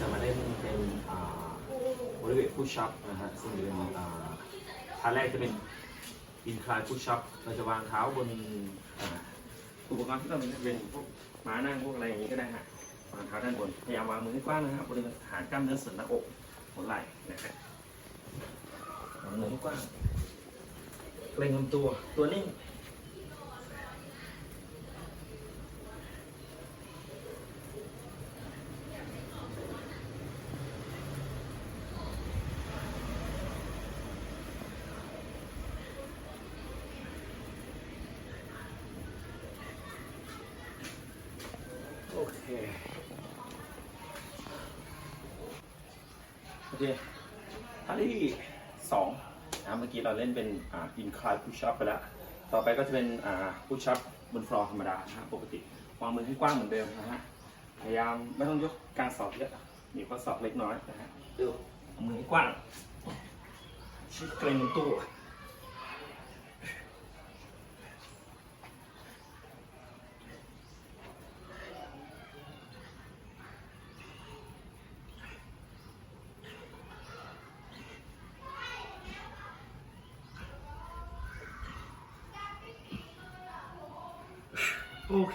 จะมาเล่นเป็นบริเวณพุชชัพนะฮะซึ่งเป็นท่าแรกจะเป็นอินคลายพุชชัพเราจะวางเท้าบนอุปกรณ์ที่เรามีเป็นพวกม้านั่งพวกอะไรอย่างนี้ก็ได้ฮะวางเท้าด้านบนพยายามวางมือให้กว้างนะครับบริเวณฐานกล้ามเนื้อส่วนหน้าอกหัวไหล่นะฮะวางมือให้กว้างเกรงลำตัวตัวนิ่ง อเคท่าที่สองนะเมื่อกี้เราเล่นเป็นอ่าอินคลายพุชอัพไปแล้ว ต่อไปก็จะเป็นอ่าพุชอัพบนฟลอร์ธรรมดานะฮะปกติวางมือให้กว้างเหมือนเดิมนะฮะพยายามไม่ต้องยกกลารศอกเยอะมีข้อสอบเล็กน้อยนะฮะดูเอามือให้กว้างชิดเกรงตัว โอเค